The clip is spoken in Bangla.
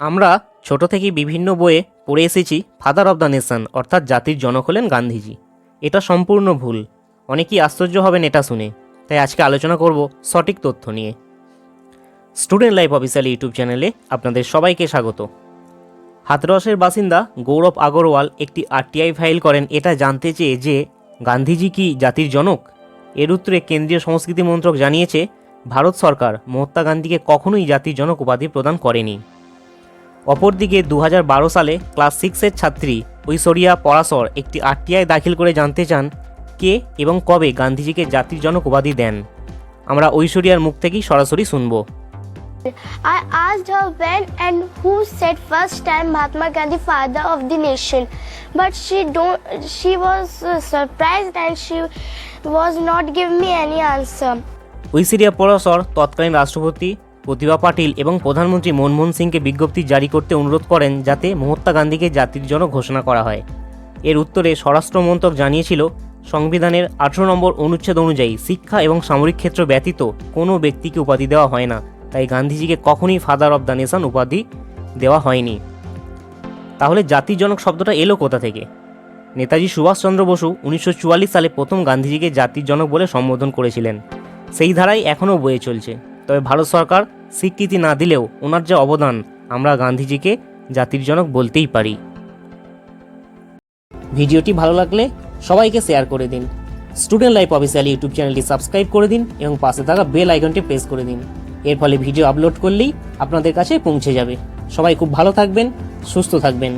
আমরা ছোট থেকে বিভিন্ন বইয়ে পড়ে এসেছি ফাদার অব দ্য নেশন অর্থাৎ জাতির জনক হলেন গান্ধীজি। এটা সম্পূর্ণ ভুল। অনেকেই আশ্চর্য হবেন এটা শুনে। তাই আজকে আলোচনা করব সঠিক তথ্য নিয়ে। স্টুডেন্ট লাইফ অফিসিয়াল ইউটিউব চ্যানেলে আপনাদের সবাইকে স্বাগত। হাতরসের বাসিন্দা গৌরব আগরওয়াল একটি আরটিআই ফাইল করেন। এটা জানতে চেয়ে যে গান্ধীজি কি জাতির জনক? এর উত্তরে কেন্দ্রীয় সংস্কৃতি মন্ত্রক জানিয়েছে, ভারত সরকার মহাত্মা গান্ধীকে কখনোই জাতির জনক উপাধি প্রদান করেনি। অপরদিকে দু হাজার বারো সালে ক্লাস সিক্সের ছাত্রী ঐশ্বরিয়া পরাশর একটি আরটিআই দাখিল করে জানতে চান কে এবং কবে গান্ধীজিকে জাতির জনক উপাধি দেন আমরা ঐশ্বরিয়ার মুখ থেকেই সরাসরি শুনব I asked her when and who said first time Mahatma Gandhi father of the nation but she don't she was uh, surprised and she was not give me any answer Aishwarya Parashar তৎকালীন রাষ্ট্রপতি প্রতিভা পাটিল এবং প্রধানমন্ত্রী মনমোহন সিংকে বিজ্ঞপ্তি জারি করতে অনুরোধ করেন যাতে মহাত্মা গান্ধীকে জাতির জনক ঘোষণা করা হয়। এর উত্তরে স্বরাষ্ট্র মন্ত্রক জানিয়েছিল, সংবিধানের আঠেরো নম্বর অনুচ্ছেদ অনুযায়ী শিক্ষা এবং সামরিক ক্ষেত্র ব্যতীত কোনো ব্যক্তিকে উপাধি দেওয়া হয় না। তাই গান্ধীজিকে কখনই ফাদার অব দ্য নেশন উপাধি দেওয়া হয়নি। তাহলে জাতির জনক শব্দটা এলো কোথা থেকে? নেতাজি সুভাষচন্দ্র বসু উনিশশো চুয়াল্লিশ সালে প্রথম গান্ধীজিকে জাতির জনক বলে সম্বোধন করেছিলেন। সেই ধারাই এখনও বয়ে চলছে। তবে ভারত সরকার স্বীকৃতি না দিলেও ওনার যে অবদান, আমরা গান্ধীজিকে জাতির জনক বলতেই পারি। ভিডিওটি ভালো লাগলে সবাইকে শেয়ার করে দিন। স্টুডেন্ট লাইফ অফিসিয়াল ইউটিউব চ্যানেলটি সাবস্ক্রাইব করে দিন এবং পাশে থাকা বেল আইকনটি প্রেস করে দিন। এর ফলে ভিডিও আপলোড করলেই আপনাদের কাছে পৌঁছে যাবে। সবাই খুব ভালো থাকবেন, সুস্থ থাকবেন।